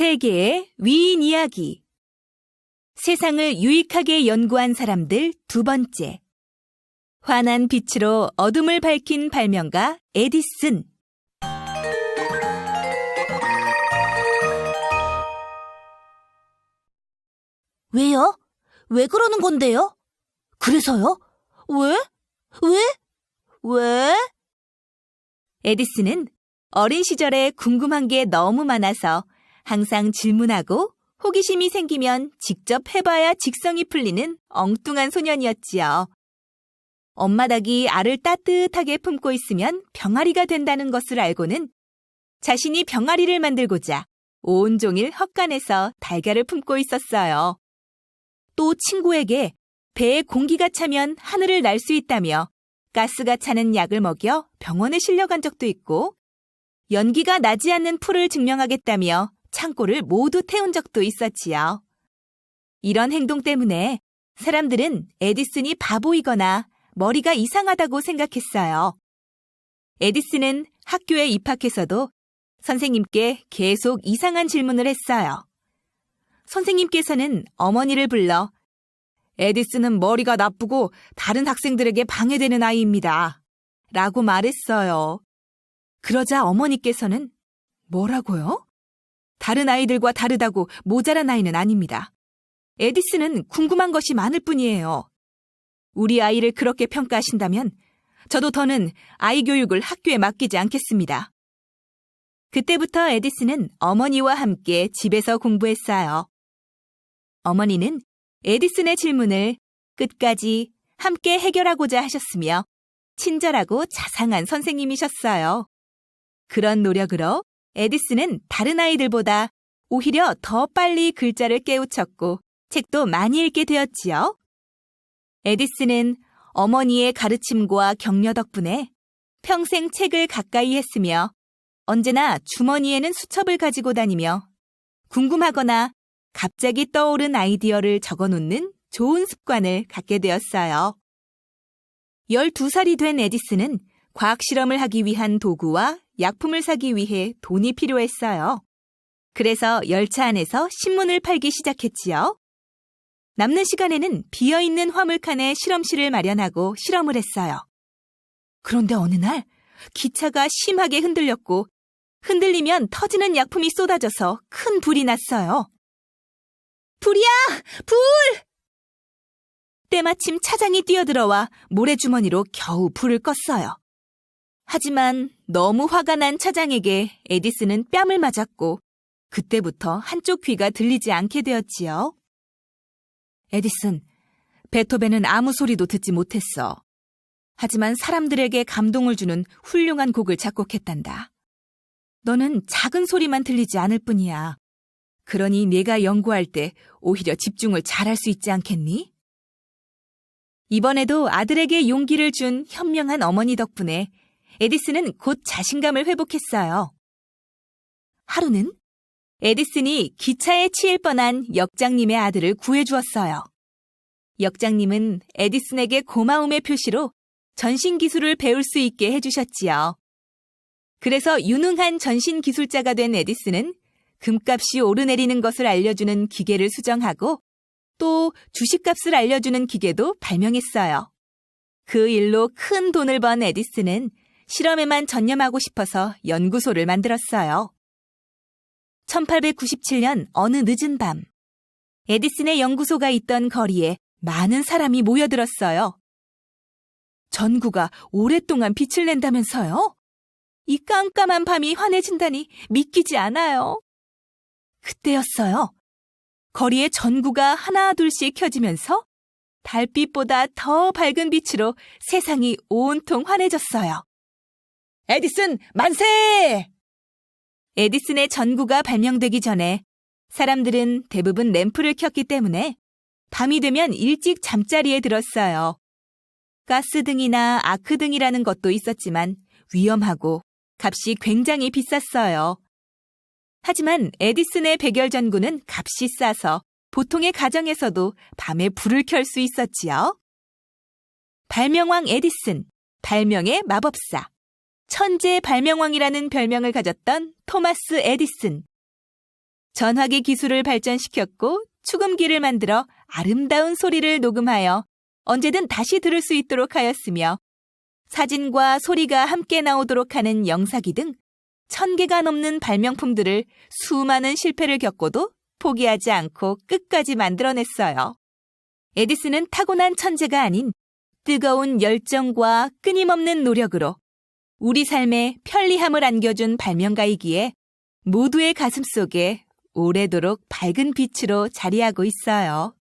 세계의 위인 이야기. 세상을 유익하게 연구한 사람들 두 번째. 환한 빛으로 어둠을 밝힌 발명가 에디슨. 왜요? 왜 그러는 건데요? 그래서요? 왜? 왜? 왜? 에디슨은 어린 시절에 궁금한 게 너무 많아서 항상 질문하고 호기심이 생기면 직접 해봐야 직성이 풀리는 엉뚱한 소년이었지요. 엄마 닭이 알을 따뜻하게 품고 있으면 병아리가 된다는 것을 알고는 자신이 병아리를 만들고자 온종일 헛간에서 달걀을 품고 있었어요. 또 친구에게 배에 공기가 차면 하늘을 날 수 있다며 가스가 차는 약을 먹여 병원에 실려간 적도 있고 연기가 나지 않는 풀을 증명하겠다며 창고를 모두 태운 적도 있었지요. 이런 행동 때문에 사람들은 에디슨이 바보이거나 머리가 이상하다고 생각했어요. 에디슨은 학교에 입학해서도 선생님께 계속 이상한 질문을 했어요. 선생님께서는 어머니를 불러 에디슨은 머리가 나쁘고 다른 학생들에게 방해되는 아이입니다. 라고 말했어요. 그러자 어머니께서는 뭐라고요? 다른 아이들과 다르다고 모자란 아이는 아닙니다. 에디슨은 궁금한 것이 많을 뿐이에요. 우리 아이를 그렇게 평가하신다면 저도 더는 아이 교육을 학교에 맡기지 않겠습니다. 그때부터 에디슨은 어머니와 함께 집에서 공부했어요. 어머니는 에디슨의 질문을 끝까지 함께 해결하고자 하셨으며 친절하고 자상한 선생님이셨어요. 그런 노력으로 에디슨은 다른 아이들보다 오히려 더 빨리 글자를 깨우쳤고 책도 많이 읽게 되었지요. 에디슨은 어머니의 가르침과 격려 덕분에 평생 책을 가까이 했으며 언제나 주머니에는 수첩을 가지고 다니며 궁금하거나 갑자기 떠오른 아이디어를 적어 놓는 좋은 습관을 갖게 되었어요. 12살이 된 에디슨은 과학 실험을 하기 위한 도구와 약품을 사기 위해 돈이 필요했어요. 그래서 열차 안에서 신문을 팔기 시작했지요. 남는 시간에는 비어있는 화물칸에 실험실을 마련하고 실험을 했어요. 그런데 어느 날 기차가 심하게 흔들렸고 흔들리면 터지는 약품이 쏟아져서 큰 불이 났어요. 불이야! 불! 때마침 차장이 뛰어들어와 모래주머니로 겨우 불을 껐어요. 하지만 너무 화가 난 차장에게 에디슨은 뺨을 맞았고 그때부터 한쪽 귀가 들리지 않게 되었지요. 에디슨, 베토벤은 아무 소리도 듣지 못했어. 하지만 사람들에게 감동을 주는 훌륭한 곡을 작곡했단다. 너는 작은 소리만 들리지 않을 뿐이야. 그러니 내가 연구할 때 오히려 집중을 잘할 수 있지 않겠니? 이번에도 아들에게 용기를 준 현명한 어머니 덕분에 에디슨은 곧 자신감을 회복했어요. 하루는 에디슨이 기차에 치일 뻔한 역장님의 아들을 구해주었어요. 역장님은 에디슨에게 고마움의 표시로 전신 기술을 배울 수 있게 해주셨지요. 그래서 유능한 전신 기술자가 된 에디슨은 금값이 오르내리는 것을 알려주는 기계를 수정하고 또 주식값을 알려주는 기계도 발명했어요. 그 일로 큰 돈을 번 에디슨은 실험에만 전념하고 싶어서 연구소를 만들었어요. 1897년 어느 늦은 밤, 에디슨의 연구소가 있던 거리에 많은 사람이 모여들었어요. 전구가 오랫동안 빛을 낸다면서요? 이 깜깜한 밤이 환해진다니 믿기지 않아요. 그때였어요. 거리에 전구가 하나 둘씩 켜지면서 달빛보다 더 밝은 빛으로 세상이 온통 환해졌어요. 에디슨 만세! 에디슨의 전구가 발명되기 전에 사람들은 대부분 램프를 켰기 때문에 밤이 되면 일찍 잠자리에 들었어요. 가스등이나 아크등이라는 것도 있었지만 위험하고 값이 굉장히 비쌌어요. 하지만 에디슨의 백열 전구는 값이 싸서 보통의 가정에서도 밤에 불을 켤 수 있었지요. 발명왕 에디슨, 발명의 마법사, 천재 발명왕이라는 별명을 가졌던 토마스 에디슨. 전화기 기술을 발전시켰고 축음기를 만들어 아름다운 소리를 녹음하여 언제든 다시 들을 수 있도록 하였으며 사진과 소리가 함께 나오도록 하는 영사기 등 천 개가 넘는 발명품들을 수많은 실패를 겪고도 포기하지 않고 끝까지 만들어냈어요. 에디슨은 타고난 천재가 아닌 뜨거운 열정과 끊임없는 노력으로 우리 삶에 편리함을 안겨준 발명가이기에 모두의 가슴 속에 오래도록 밝은 빛으로 자리하고 있어요.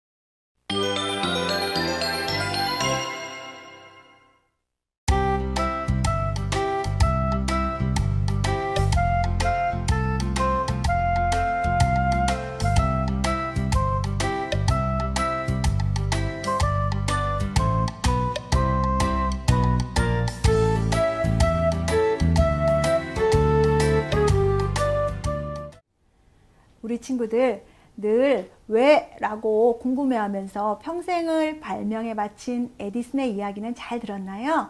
우리 친구들 늘 왜라고 궁금해하면서 평생을 발명에 바친 에디슨의 이야기는 잘 들었나요?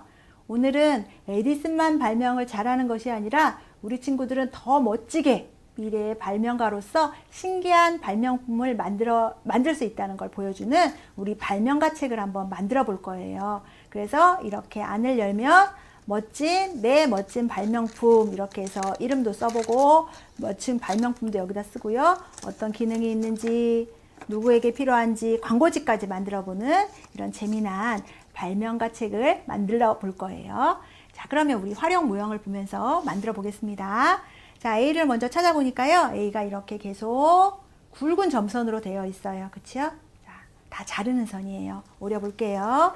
오늘은 에디슨만 발명을 잘하는 것이 아니라 우리 친구들은 더 멋지게 미래의 발명가로서 신기한 발명품을 만들어 만들 수 있다는 걸 보여주는 우리 발명가 책을 한번 만들어 볼 거예요. 그래서 이렇게 안을 열면 멋진 내 멋진 발명품 이렇게 해서 이름도 써보고 멋진 발명품도 여기다 쓰고요. 어떤 기능이 있는지 누구에게 필요한지 광고지까지 만들어보는 이런 재미난 발명가 책을 만들어 볼 거예요. 자, 그러면 우리 활용 모형을 보면서 만들어 보겠습니다. 자, A를 먼저 찾아보니까요. A가 이렇게 계속 굵은 점선으로 되어 있어요. 그치요? 자, 다 자르는 선이에요. 오려 볼게요.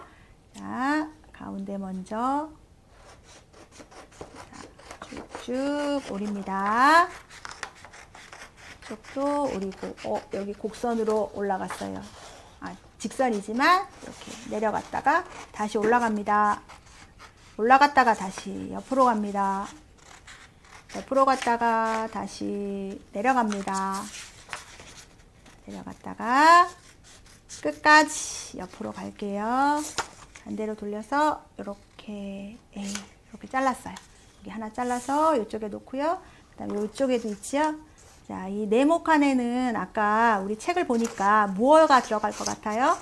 자, 가운데 먼저 쭉 오립니다. 쪽도 오리고, 어, 여기 곡선으로 올라갔어요. 아, 직선이지만 이렇게 내려갔다가 다시 올라갑니다. 올라갔다가 다시 옆으로 갑니다. 옆으로 갔다가 다시 내려갑니다. 내려갔다가 끝까지 옆으로 갈게요. 반대로 돌려서 이렇게 에이, 이렇게 잘랐어요. 여기 하나 잘라서 이쪽에 놓고요. 그 다음에 이쪽에도 있지요. 자, 이 네모 칸에는 아까 우리 책을 보니까 무엇가 들어갈 것 같아요?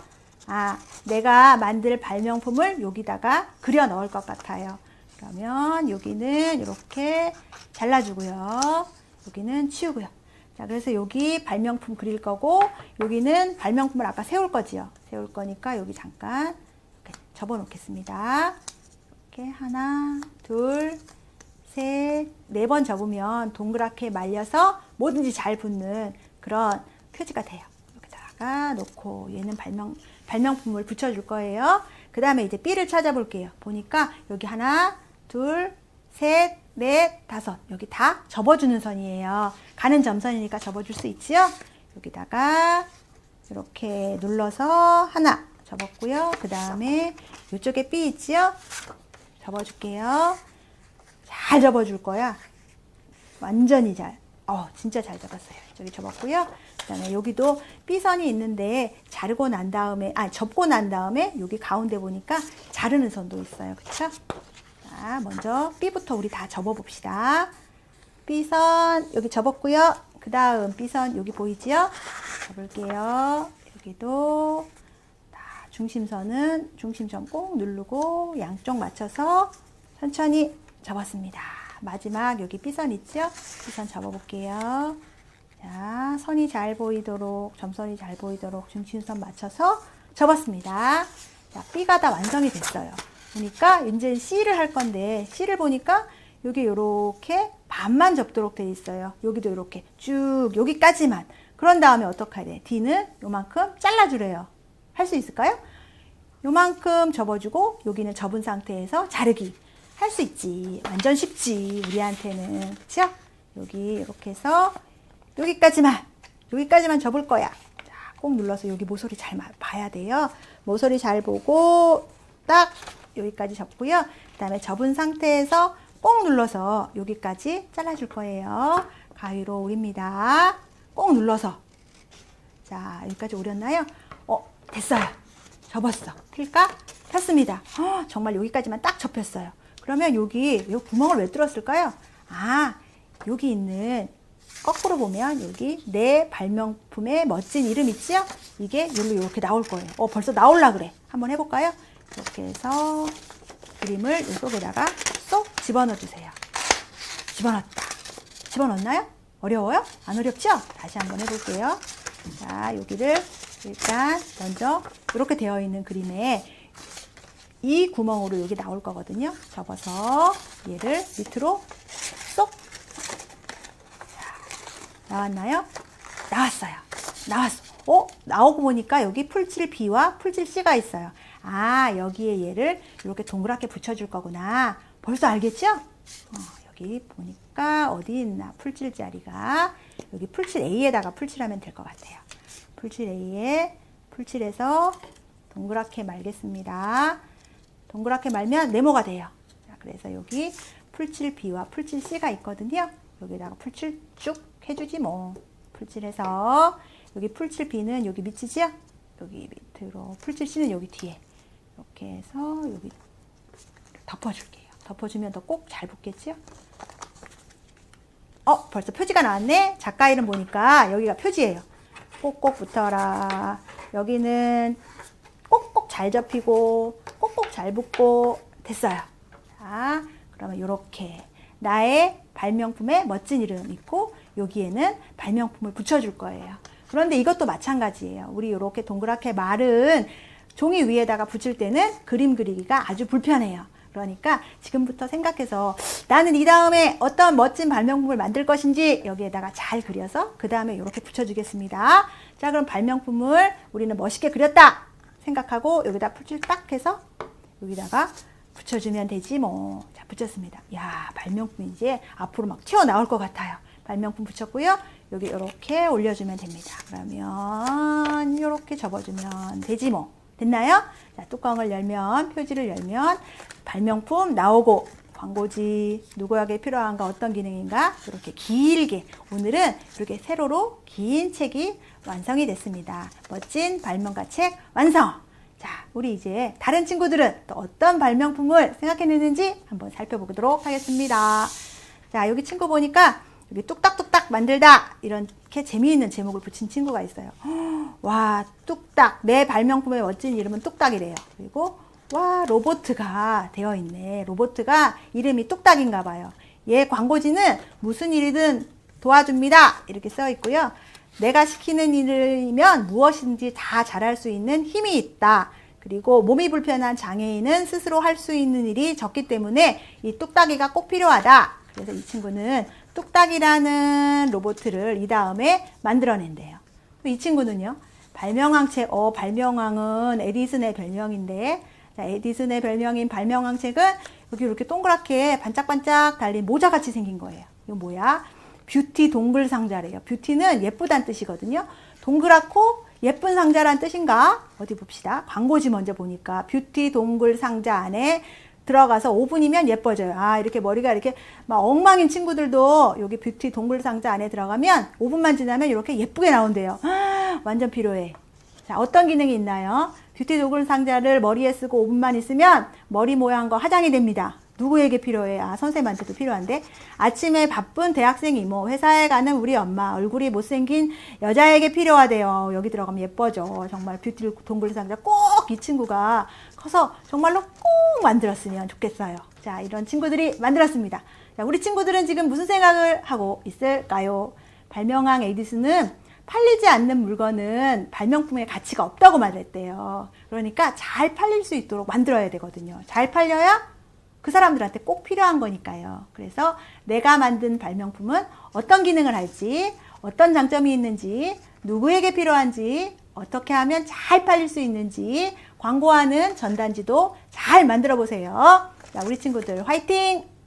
아, 내가 만들 발명품을 여기다가 그려 넣을 것 같아요. 그러면 여기는 이렇게 잘라주고요. 여기는 치우고요. 자, 그래서 여기 발명품 그릴 거고, 여기는 발명품을 아까 세울 거지요. 세울 거니까 여기 잠깐 이렇게 접어 놓겠습니다. 이렇게 하나, 둘, 셋, 네 번 접으면 동그랗게 말려서 뭐든지 잘 붙는 그런 표지가 돼요. 여기다가 놓고 얘는 발명, 발명품을 붙여줄 거예요. 그 다음에 이제 B를 찾아볼게요. 보니까 여기 하나, 둘, 셋, 넷, 다섯. 여기 다 접어주는 선이에요. 가는 점선이니까 접어줄 수 있지요? 여기다가 이렇게 눌러서 하나 접었고요. 그 다음에 이쪽에 B 있지요? 접어줄게요. 잘 접어줄 거야. 완전히 잘. 어, 진짜 잘 접었어요. 저기 접었고요. 그 다음에 여기도 B선이 있는데 자르고 난 다음에 아 접고 난 다음에 여기 가운데 보니까 자르는 선도 있어요. 그렇죠? 자, 먼저 B부터 우리 다 접어 봅시다. B선 여기 접었고요. 그 다음 B선 여기 보이지요? 접을게요. 여기도 다 중심선은 중심점 꼭 누르고 양쪽 맞춰서 천천히 접었습니다. 마지막 여기 B선 있죠? B선 접어볼게요. 자, 선이 잘 보이도록, 점선이 잘 보이도록 중심선 맞춰서 접었습니다. 자, B가 다 완성이 됐어요. 보니까 이제 C를 할 건데 C를 보니까 여기 이렇게 반만 접도록 돼 있어요. 여기도 이렇게 쭉 여기까지만. 그런 다음에 어떻게 해야 돼? D는 요만큼 잘라주래요. 할 수 있을까요? 요만큼 접어주고 여기는 접은 상태에서 자르기. 할 수 있지. 완전 쉽지. 우리한테는. 그쵸? 여기 이렇게 해서 여기까지만. 여기까지만 접을 거야. 자, 꼭 눌러서 여기 모서리 잘 마- 봐야 돼요. 모서리 잘 보고 딱 여기까지 접고요. 그 다음에 접은 상태에서 꼭 눌러서 여기까지 잘라줄 거예요. 가위로 오립니다. 꼭 눌러서. 자, 여기까지 오렸나요? 어, 됐어요. 접었어. 필까? 폈습니다. 어, 정말 여기까지만 딱 접혔어요. 그러면 여기, 이 구멍을 왜 뚫었을까요? 아, 여기 있는 거꾸로 보면 여기 내 발명품의 멋진 이름 있죠? 이게 여기로 이렇게 나올 거예요. 어, 벌써 나올라 그래. 한번 해볼까요? 이렇게 해서 그림을 이 속에다가 쏙 집어넣어 주세요. 집어넣었다. 집어넣나요? 어려워요? 안 어렵죠? 다시 한번 해볼게요. 자, 여기를 일단 먼저 이렇게 되어 있는 그림에 이 구멍으로 여기 나올 거거든요. 접어서 얘를 밑으로 쏙. 자, 나왔나요? 나왔어요. 나왔어. 어? 나오고 보니까 여기 풀칠 B와 풀칠 C가 있어요. 아, 여기에 얘를 이렇게 동그랗게 붙여줄 거구나. 벌써 알겠죠? 어, 여기 보니까 어디 있나? 풀칠 자리가. 여기 풀칠 A에다가 풀칠하면 될 것 같아요. 풀칠 A에 풀칠해서 동그랗게 말겠습니다. 동그랗게 말면 네모가 돼요. 자, 그래서 여기 풀칠 B와 풀칠 C가 있거든요. 여기다가 풀칠 쭉 해주지 뭐. 풀칠해서 여기 풀칠 B는 여기 밑이지요? 여기 밑으로 풀칠 C는 여기 뒤에 이렇게 해서 여기 덮어줄게요. 덮어주면 더 꼭 잘 붙겠지요? 어, 벌써 표지가 나왔네? 작가 이름 보니까 여기가 표지예요. 꼭꼭 붙어라. 여기는 꼭꼭 잘 접히고 꼭꼭 잘 붙고 됐어요. 자, 그러면 이렇게 나의 발명품에 멋진 이름 있고 여기에는 발명품을 붙여줄 거예요. 그런데 이것도 마찬가지예요. 우리 이렇게 동그랗게 마른 종이 위에다가 붙일 때는 그림 그리기가 아주 불편해요. 그러니까 지금부터 생각해서 나는 이 다음에 어떤 멋진 발명품을 만들 것인지 여기에다가 잘 그려서 그 다음에 이렇게 붙여주겠습니다. 자, 그럼 발명품을 우리는 멋있게 그렸다 생각하고 여기다 풀칠 딱 해서 여기다가 붙여주면 되지 뭐. 자, 붙였습니다. 야, 발명품 이제 앞으로 막 튀어나올 것 같아요. 발명품 붙였고요. 여기 이렇게 올려주면 됩니다. 그러면 이렇게 접어주면 되지 뭐. 됐나요? 자, 뚜껑을 열면, 표지를 열면 발명품 나오고 광고지 누구에게 필요한가 어떤 기능인가 이렇게 길게 오늘은 이렇게 세로로 긴 책이 완성이 됐습니다. 멋진 발명가 책 완성! 자, 우리 이제 다른 친구들은 또 어떤 발명품을 생각해냈는지 한번 살펴보도록 하겠습니다. 자, 여기 친구 보니까 여기 뚝딱뚝딱 만들다 이렇게 재미있는 제목을 붙인 친구가 있어요. 와, 뚝딱 내 발명품의 멋진 이름은 뚝딱이래요. 그리고 와, 로보트가 되어 있네. 로보트가 이름이 뚝딱인가 봐요. 얘 광고지는 무슨 일이든 도와줍니다. 이렇게 써 있고요. 내가 시키는 일이면 무엇인지 다 잘할 수 있는 힘이 있다. 그리고 몸이 불편한 장애인은 스스로 할 수 있는 일이 적기 때문에 이 뚝딱이가 꼭 필요하다. 그래서 이 친구는 뚝딱이라는 로봇을 이 다음에 만들어낸대요. 또이 친구는요. 발명왕 책, 어, 발명왕은 에디슨의 별명인데, 자, 에디슨의 별명인 발명왕 책은 여기 이렇게 동그랗게 반짝반짝 달린 모자같이 생긴 거예요. 이거 뭐야? 뷰티 동글 상자래요. 뷰티는 예쁘다는 뜻이거든요. 동그랗고 예쁜 상자란 뜻인가? 어디 봅시다. 광고지 먼저 보니까 뷰티 동글 상자 안에 들어가서 5분이면 예뻐져요. 아, 이렇게 머리가 이렇게 막 엉망인 친구들도 여기 뷰티 동글 상자 안에 들어가면 5분만 지나면 이렇게 예쁘게 나온대요. 아, 완전 필요해. 자, 어떤 기능이 있나요? 뷰티 동글 상자를 머리에 쓰고 5분만 있으면 머리 모양과 화장이 됩니다. 누구에게 필요해? 아, 선생님한테도 필요한데. 아침에 바쁜 대학생 이모, 회사에 가는 우리 엄마, 얼굴이 못생긴 여자에게 필요하대요. 여기 들어가면 예뻐져. 정말 뷰티 동글 상자 꼭 이 친구가 커서 정말로 꼭 만들었으면 좋겠어요. 자, 이런 친구들이 만들었습니다. 자, 우리 친구들은 지금 무슨 생각을 하고 있을까요? 발명왕 에디슨은 팔리지 않는 물건은 발명품의 가치가 없다고 말했대요. 그러니까 잘 팔릴 수 있도록 만들어야 되거든요. 잘 팔려야 그 사람들한테 꼭 필요한 거니까요. 그래서 내가 만든 발명품은 어떤 기능을 할지, 어떤 장점이 있는지, 누구에게 필요한지, 어떻게 하면 잘 팔릴 수 있는지 광고하는 전단지도 잘 만들어 보세요. 자, 우리 친구들 화이팅!